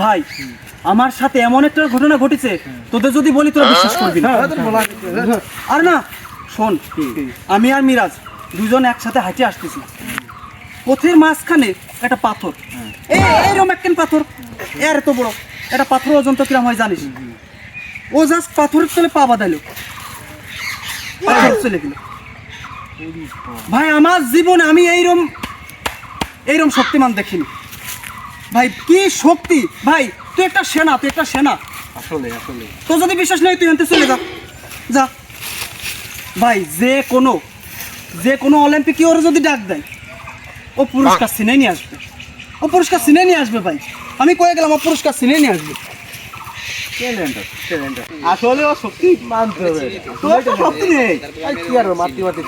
ভাই, আমার সাথে এমন একটা ঘটনা ঘটেছে, তোদের যদি বলি, তোরা বিশ্বাস করবি না। আর না, শোন, আমি আর মিরাজ দুজন একসাথে হাঁটে আসতেছি। পথের মাঝখানে একটা পাথর। এইরকম একখান পাথর। এর এত বড়। একটা পাথর ওজন তো কিরম হয় জানিস? ও জাস্ট পাথরের তলে পা বাঁধালো পাথর চলে গেল। ভাই আমার জীবনে আমি এইরকম এইরম শক্তিমান দেখিনি। ভাই কি শক্তি? ভাই তুই একটা সেনা তুই একটা সেনা। আসলে আসলে। তোর যদি বিশ্বাস নেই তুই চলে যা। যা। ভাই যে কোনো যে কোনো অলিম্পিকে ওর যদি ডাক দেয় ও পুরস্কার সিনে নিয়ে আসবে। ও পুরস্কার সিনে নিয়ে আসবে ভাই। আমি কয়ে গেলাম ও পুরস্কার সিনে নিয়ে আসবে। আসলে ও সত্যি মানতে হবে। তোর তো শক্তি নেই। কি আর মাতৃ মাতৃ